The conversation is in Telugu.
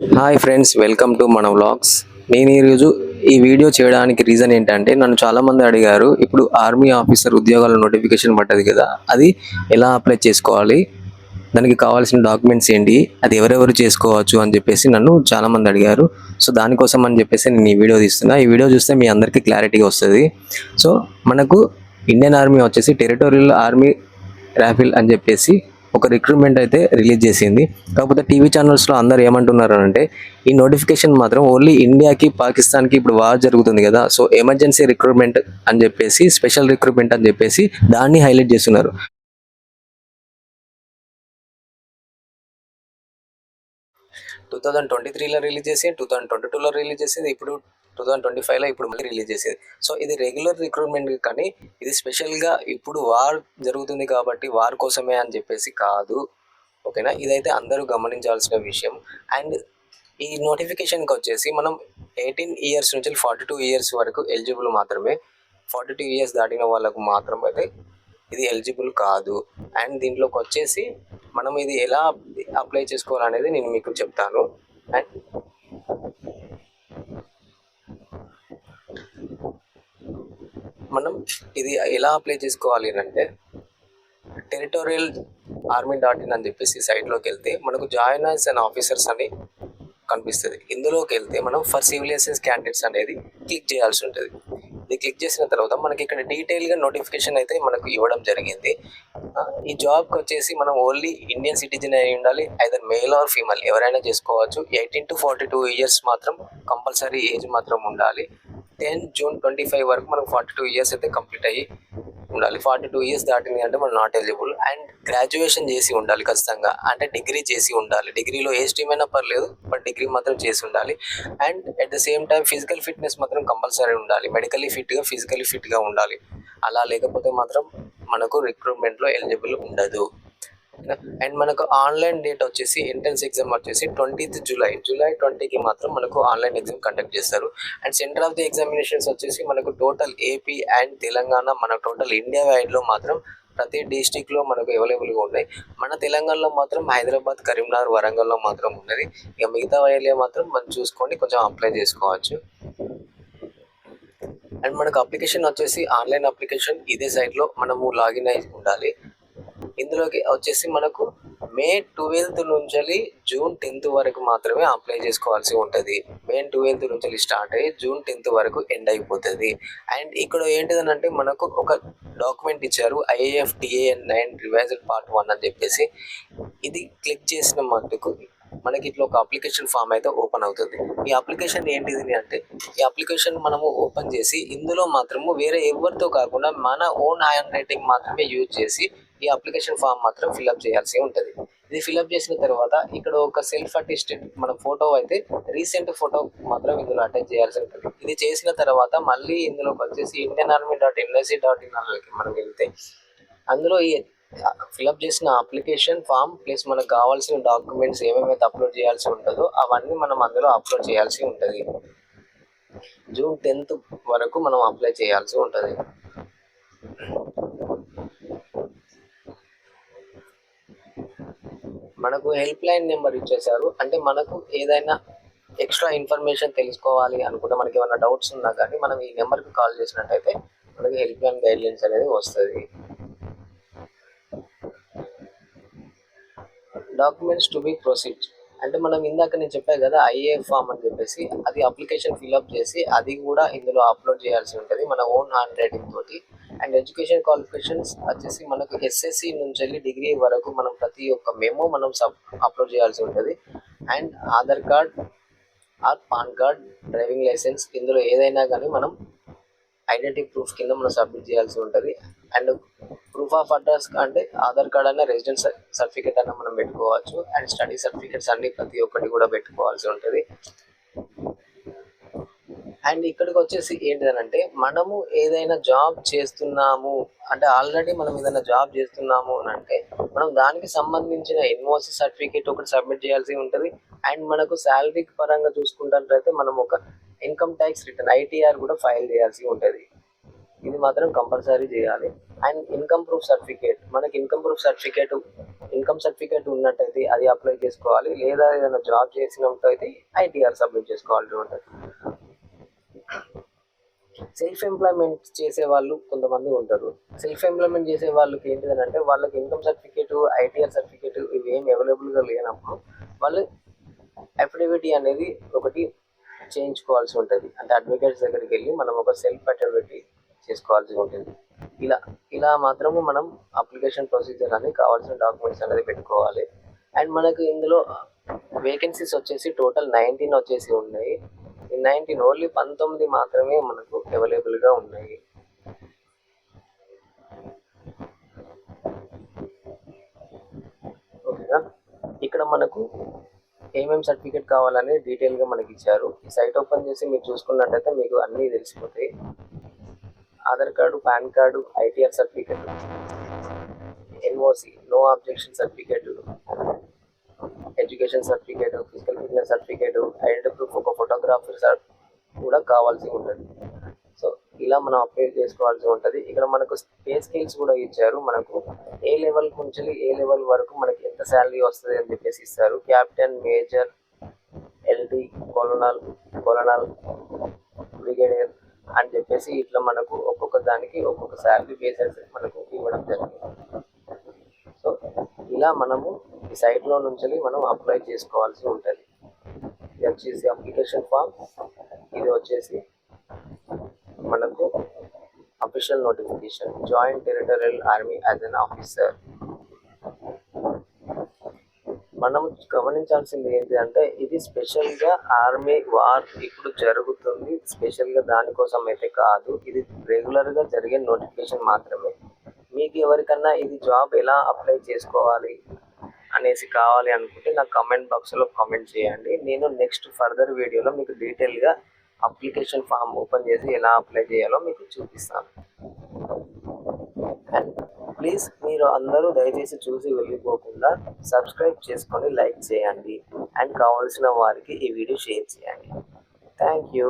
హాయ్ ఫ్రెండ్స్ వెల్కమ్ టు మన వ్లాగ్స్ నేను ఈరోజు ఈ వీడియో చేయడానికి రీజన్ ఏంటంటే నన్ను చాలా మంది అడిగారు ఇప్పుడు ఆర్మీ ఆఫీసర్ ఉద్యోగాల నోటిఫికేషన్ పడ్డది కదా అది ఎలా అప్లై చేసుకోవాలి? దానికి కావాల్సిన డాక్యుమెంట్స్ ఏంటి? అది ఎవరెవరు చేసుకోవచ్చు? అని చెప్పేసి నన్ను చాలా మంది అడిగారు. సో దానికోసం అని చెప్పేసి నేను ఈ వీడియో తీస్తున్నా. ఈ వీడియో చూస్తే మీ అందరికీ క్లారిటీగా వస్తుంది. సో మనకు ఇండియన్ ఆర్మీ వచ్చేసి టెరిటోరియల్ ఆర్మీ రాఫిల్ అని చెప్పేసి ఒక రిక్రూట్మెంట్ అయితే రిలీజ్ చేసింది. కాకపోతే టీవీ ఛానల్స్లో అందరు ఏమంటున్నారు అంటే ఈ నోటిఫికేషన్ మాత్రం ఓన్లీ ఇండియాకి పాకిస్తాన్కి ఇప్పుడు వార్ జరుగుతుంది కదా. సో ఎమర్జెన్సీ రిక్రూట్మెంట్ అని చెప్పేసి స్పెషల్ రిక్రూట్మెంట్ అని చెప్పేసి దాన్ని హైలైట్ చేస్తున్నారు. టూ థౌజండ్ ట్వంటీ త్రీలో రిలీజ్ చేసి టూ థౌజండ్ ట్వంటీ టూలో రిలీజ్ చేసింది ఇప్పుడు టూ థౌసండ్ ట్వంటీ ఫైవ్లో ఇప్పుడు మళ్ళీ రిలీజ్ చేసేది. సో ఇది రెగ్యులర్ రిక్రూట్మెంట్ కానీ ఇది స్పెషల్గా ఇప్పుడు వార్ జరుగుతుంది కాబట్టి వార్ కోసమే అని చెప్పేసి కాదు. ఓకేనా? ఇదైతే అందరూ గమనించాల్సిన విషయం. అండ్ ఈ నోటిఫికేషన్కి వచ్చేసి మనం ఎయిటీన్ ఇయర్స్ నుంచి ఫార్టీ టూ ఇయర్స్ వరకు ఎలిజిబుల్ మాత్రమే. ఫార్టీ టూ ఇయర్స్ దాటిన వాళ్ళకు మాత్రం అయితే ఇది ఎలిజిబుల్ కాదు. అండ్ దీంట్లోకి వచ్చేసి మనం ఇది ఎలా అప్లై చేసుకోవాలనేది నేను మీకు చెప్తాను. అండ్ మనం ఇది ఎలా అప్లై చేసుకోవాలి అంటే టెరిటోరియల్ ఆర్మీ డాట్ ఇన్ అని చెప్పేసి సైట్లోకి వెళ్తే మనకు జాయిన్ యాజ్ అండ్ ఆఫీసర్స్ అని కనిపిస్తుంది. ఇందులోకి వెళ్తే మనం ఫర్ సివిలియన్స్ క్యాండిడేట్స్ అనేది క్లిక్ చేయాల్సి ఉంటుంది. ఇది క్లిక్ చేసిన తర్వాత మనకి ఇక్కడ డీటెయిల్గా నోటిఫికేషన్ అయితే మనకు ఇవ్వడం జరిగింది. ఈ జాబ్కి వచ్చేసి మనం ఓన్లీ ఇండియన్ సిటిజన్ అయి ఉండాలి ఐదర్ మేల్ ఆర్ ఫీమేల్ ఎవరైనా చేసుకోవచ్చు. Eighteen to forty two years మాత్రం కంపల్సరీ ఏజ్ మాత్రం ఉండాలి. టెన్ జూన్ ట్వంటీ ఫైవ్ వరకు మనకు ఫార్టీ టూ ఇయర్స్ అయితే కంప్లీట్ అయ్యి ఉండాలి. ఫార్టీ టూ ఇయర్స్ దాటింది అంటే మనం నాట్ ఎలిజిబుల్ అండ్ గ్రాడ్యుయేషన్ చేసి ఉండాలి ఖచ్చితంగా. అంటే డిగ్రీ చేసి ఉండాలి. డిగ్రీలో ఏ స్ట్రీమ్ అయినా పర్లేదు బట్ డిగ్రీ మాత్రం చేసి ఉండాలి. And at the same time physical fitness మాత్రం కంపల్సరీ ఉండాలి. మెడికలీ ఫిట్గా ఫిజికలీ ఫిట్గా ఉండాలి. అలా లేకపోతే మాత్రం మనకు రిక్రూట్మెంట్లో ఎలిజిబుల్ ఉండదు. అండ్ మనకు ఆన్లైన్ డేట్ వచ్చేసి ఎంట్రన్స్ ఎగ్జామ్ వచ్చేసి ట్వంటీత్ జూలై. జూలై ట్వంటీకి మాత్రం మనకు ఆన్లైన్ ఎగ్జామ్ కండక్ట్ చేస్తారు. And centre of the examinations వచ్చేసి మనకు టోటల్ ఏపీ అండ్ తెలంగాణ మన టోటల్ ఇండియా వైడ్లో మాత్రం ప్రతి డిస్టిక్లో మనకు అవైలబుల్గా ఉన్నాయి. మన తెలంగాణలో మాత్రం హైదరాబాద్ కరీంనగర్ వరంగల్లో మాత్రం ఉన్నది. ఇక మిగతా ఏరియా మాత్రం మనం చూసుకొని కొంచెం అప్లై చేసుకోవచ్చు. అండ్ మనకు అప్లికేషన్ వచ్చేసి ఆన్లైన్ అప్లికేషన్ ఇదే సైట్లో మనము లాగిన్ అయి ఉండాలి. ఇందులోకి వచ్చేసి మనకు మే ట్వెల్త్ నుంచి జూన్ టెన్త్ వరకు మాత్రమే అప్లై చేసుకోవాల్సి ఉంటుంది. మే ట్వెల్త్ నుంచి స్టార్ట్ అయ్యి జూన్ టెన్త్ వరకు ఎండ్ అయిపోతుంది. అండ్ ఇక్కడ ఏంటిదనంటే మనకు ఒక డాక్యుమెంట్ ఇచ్చారు IAF TAN nine revised part one అని చెప్పేసి. ఇది క్లిక్ చేసిన మటుకు మనకి ఇట్లా ఒక అప్లికేషన్ ఫామ్ అయితే ఓపెన్ అవుతుంది. ఈ అప్లికేషన్ ఏంటిది అంటే ఈ అప్లికేషన్ మనము ఓపెన్ చేసి ఇందులో మాత్రము వేరే ఎవరితో కాకుండా మన ఓన్ హ్యాండ్ రైటింగ్ మాత్రమే యూజ్ చేసి ఈ అప్లికేషన్ ఫామ్ మాత్రం ఫిల్అప్ చేయాల్సి ఉంటుంది. ఇది ఫిల్అప్ చేసిన తర్వాత ఇక్కడ ఒక సెల్ఫ్ అటెస్టెడ్ మన ఫోటో అయితే రీసెంట్ ఫోటో మాత్రం ఇందులో అటెచ్ చేయాల్సి ఉంటుంది. ఇది చేసిన తర్వాత మళ్ళీ ఇందులోకి వచ్చేసి Indian army dot NSC dot in మనం వెళ్తే అందులో ఈ ఫిల్అప్ చేసిన అప్లికేషన్ ఫామ్ ప్లస్ మనకు కావాల్సిన డాక్యుమెంట్స్ ఏమేమైతే అప్లోడ్ చేయాల్సి ఉంటుందో అవన్నీ మనం అందులో అప్లోడ్ చేయాల్సి ఉంటుంది. జూన్ టెన్త్ వరకు మనం అప్లై చేయాల్సి ఉంటుంది. మనకు హెల్ప్ లైన్ నెంబర్ ఇచ్చేసారు అంటే మనకు ఏదైనా ఎక్స్ట్రా ఇన్ఫర్మేషన్ తెలుసుకోవాలి అనుకుంటే మనకి ఏమైనా డౌట్స్ ఉన్నా కానీ మనం ఈ నెంబర్కి కాల్ చేసినట్టయితే మనకి హెల్ప్ లైన్ గైడ్లైన్స్ అనేది వస్తుంది. డాక్యుమెంట్స్ టు బి ప్రొసీడ్ అంటే మనం ఇందాక నేను చెప్పాను కదా ఐఏ ఫామ్ అని చెప్పేసి అది అప్లికేషన్ ఫిల్అప్ చేసి అది కూడా ఇందులో అప్లోడ్ చేయాల్సి ఉంటుంది. మన ఓన్ హ్యాండ్ రైటింగ్ తోటి. అండ్ ఎడ్యుకేషన్ క్వాలిఫికేషన్స్ వచ్చేసి మనకు ఎస్ఎస్సి నుంచి వెళ్ళి డిగ్రీ వరకు మనం ప్రతి ఒక్క మెమో మనం సబ్ అప్లోడ్ చేయాల్సి ఉంటుంది. And Aadhaar card or PAN card driving licence ఇందులో ఏదైనా కానీ మనం ఐడెంటిటీ ప్రూఫ్ కింద మనం సబ్మిట్ చేయాల్సి ఉంటుంది. అండ్ ప్రూఫ్ ఆఫ్ అడ్రస్ అంటే ఆధార్ కార్డ్ అయినా రెసిడెన్స్ సర్టిఫికేట్ అన్న మనం పెట్టుకోవచ్చు. అండ్ స్టడీ సర్టిఫికేట్స్ అన్ని ప్రతి ఒక్కటి కూడా పెట్టుకోవాల్సి ఉంటుంది. అండ్ ఇక్కడికి వచ్చేసి ఏంటిదనంటే మనము ఏదైనా జాబ్ చేస్తున్నాము అంటే ఆల్రెడీ మనం ఏదైనా జాబ్ చేస్తున్నాము అని అంటే మనం దానికి సంబంధించిన ఎన్ఓసి సర్టిఫికేట్ ఒకటి సబ్మిట్ చేయాల్సి ఉంటుంది. అండ్ మనకు శాలరీ పరంగా చూసుకున్నట్లయితే మనం ఒక ఇన్కమ్ ట్యాక్స్ రిటర్న్ ఐటీఆర్ కూడా ఫైల్ చేయాల్సి ఉంటుంది. ఇది మాత్రం కంపల్సరీ చేయాలి. అండ్ ఇన్కమ్ ప్రూఫ్ సర్టిఫికేట్ మనకి income proof certificate income certificate ఉన్నట్టయితే అది అప్లై చేసుకోవాలి. లేదా ఏదైనా జాబ్ చేసినట్టయితే ఐటీఆర్ సబ్మిట్ చేసుకోవాల్సి ఉంటుంది. సెల్ఫ్ ఎంప్లాయ్మెంట్ చేసే వాళ్ళు కొంతమంది ఉంటారు. సెల్ఫ్ ఎంప్లాయ్మెంట్ చేసే వాళ్ళకి ఏంటిదని అంటే వాళ్ళకి ఇన్కమ్ సర్టిఫికేట్ ఐటీఆర్ సర్టిఫికేట్ ఇవి అవైలబుల్గా లేనప్పుడు వాళ్ళు అఫిడవిట్ అనేది ఒకటి చేయించుకోవాల్సి ఉంటుంది. అంటే అడ్వకేట్స్ దగ్గరికి వెళ్ళి మనం ఒక సెల్ఫ్ అఫిడవిట్ చేసుకోవాల్సి ఉంటుంది. ఇలా ఇలా మాత్రము మనం అప్లికేషన్ ప్రొసీజర్ అని కావాల్సిన డాక్యుమెంట్స్ అనేది పెట్టుకోవాలి. అండ్ మనకు ఇందులో వేకెన్సీస్ వచ్చేసి టోటల్ నైన్టీన్ వచ్చేసి ఉన్నాయి. ఈ నైన్టీన్ ఓన్లీ పంతొమ్మిది మాత్రమే మనకు అవైలబుల్గా ఉన్నాయి. ఓకేనా? ఇక్కడ మనకు ఏమేమి సర్టిఫికేట్ కావాలని డీటెయిల్గా మనకి ఇచ్చారు. ఈ సైట్ ఓపెన్ చేసి మీరు చూసుకున్నట్టయితే మీకు అన్నీ తెలిసిపోతాయి. Aadhaar card PAN card ITR certificate NOC no objection certificate education certificate physical fitness certificate identity proof ఒక ఫోటోగ్రాఫర్ సార్ కూడా కావాల్సి ఉంటుంది. సో ఇలా మనం అప్లై చేసుకోవాల్సి ఉంటుంది. ఇక్కడ మనకు పే స్కేల్స్ కూడా ఇచ్చారు. మనకు ఏ లెవెల్ నుంచి ఏ లెవెల్ వరకు మనకి ఎంత శాలరీ వస్తుంది అని చెప్పేసి ఇస్తారు. క్యాప్టెన్ మేజర్ ఎల్డి కొలనల్ కొలనల్ బ్రిగేడియర్ అని చెప్పేసి ఇట్లా మనకు ఒక్కొక్క దానికి ఒక్కొక్క శాలరీ బేసెస్ మనకు ఇవ్వడం జరిగింది. సో ఇలా మనము ఈ సైట్లో నుంచి మనం అప్లై చేసుకోవాల్సి ఉంటుంది. ఇది వచ్చేసి అప్లికేషన్ ఫామ్. ఇది వచ్చేసి మనకు official notification joint territorial army as an officer మనం గమనించాల్సింది ఏంటి అంటే ఇది స్పెషల్గా ఆర్మీ వార్ ఇప్పుడు జరుగుతుంది. స్పెషల్గా దానికోసం అయితే కాదు. ఇది రెగ్యులర్గా జరిగే నోటిఫికేషన్ మాత్రమే. మీకు ఎవరికన్నా ఇది జాబ్ ఎలా అప్లై చేసుకోవాలి? అనేసి కావాలి అనుకుంటే నాకు కమెంట్ బాక్స్లో కామెంట్ చేయండి. నేను నెక్స్ట్ ఫర్దర్ వీడియోలో మీకు డీటెయిల్గా అప్లికేషన్ ఫామ్ ఓపెన్ చేసి ఎలా అప్లై చేయాలో మీకు చూపిస్తాను. అండ్ ప్లీజ్ మీరు అందరూ దయచేసి చూసి వెళ్ళిపోకుండా సబ్స్క్రైబ్ చేసుకొని లైక్ చేయండి. అండ్ కావాల్సిన వారికి ఈ వీడియో షేర్ చేయండి. Thank you